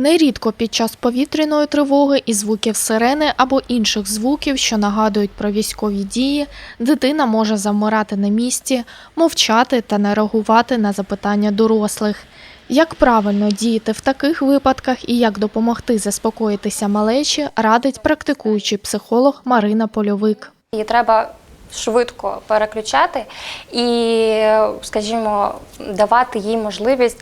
Нерідко під час повітряної тривоги і звуків сирени або інших звуків, що нагадують про військові дії, дитина може завмирати на місці, мовчати та не реагувати на запитання дорослих. Як правильно діяти в таких випадках і як допомогти заспокоїтися малечі, радить практикуючий психолог Марина Польовик. Її треба швидко переключати і, скажімо, давати їй можливість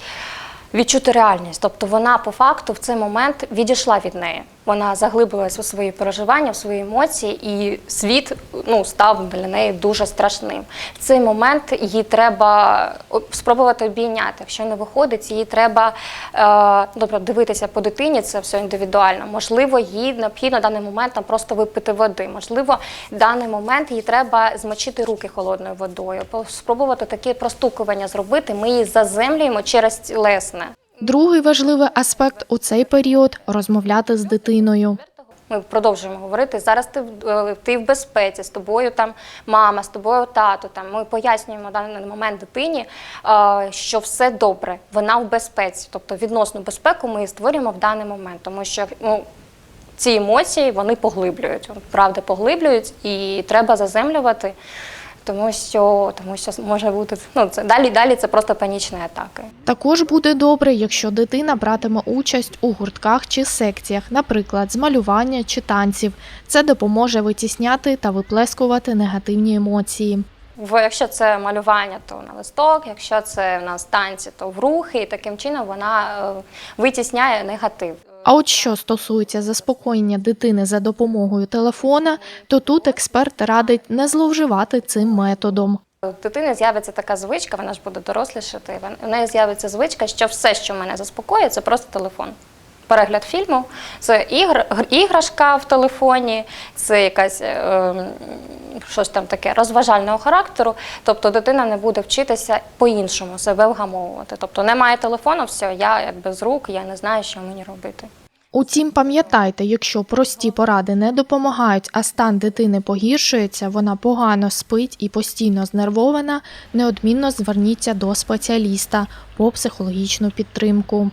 відчути реальність. Тобто вона по факту в цей момент відійшла від неї. Вона заглибилась у свої переживання, в свої емоції, і світ ну, став для неї дуже страшним. В цей момент її треба спробувати обійняти. Якщо не виходить, її треба е, добре дивитися по дитині, це все індивідуально. Можливо, їй необхідно в даний момент там просто випити води. Можливо, в даний момент їй треба змочити руки холодною водою, спробувати таке простукування зробити. Ми її заземлюємо через лесне. Другий важливий аспект у цей період розмовляти з дитиною. Ми продовжуємо говорити. Зараз ти, е, ти в безпеці, з тобою там мама, з тобою тато. Там ми пояснюємо даний момент дитині, е, що все добре, вона в безпеці. Тобто відносну безпеку ми створюємо в даний момент, тому що ну. Ці емоції вони поглиблюють, правда, поглиблюють, і треба заземлювати, тому що тому що може бути ну це далі. Далі це просто панічні атаки. Також буде добре, якщо дитина братиме участь у гуртках чи секціях, наприклад, з малювання чи танців. Це допоможе витісняти та виплескувати негативні емоції. В якщо це малювання, то на листок, якщо це в нас танці, то в рухи, і таким чином вона е, витісняє негатив. А от що стосується заспокоєння дитини за допомогою телефона, то тут експерт радить не зловживати цим методом. У дитини з'явиться така звичка, вона ж буде дорослішати. В неї з'явиться звичка, що все, що мене заспокоює, це просто телефон. Перегляд фільму, це ігр, іграшка в телефоні, це якась е, щось там таке розважального характеру. Тобто дитина не буде вчитися по-іншому себе вгамовувати. Тобто немає телефону, все, я як без рук, я не знаю, що мені робити. Утім, пам'ятайте, якщо прості поради не допомагають, а стан дитини погіршується, вона погано спить і постійно знервована, неодмінно зверніться до спеціаліста по психологічну підтримку.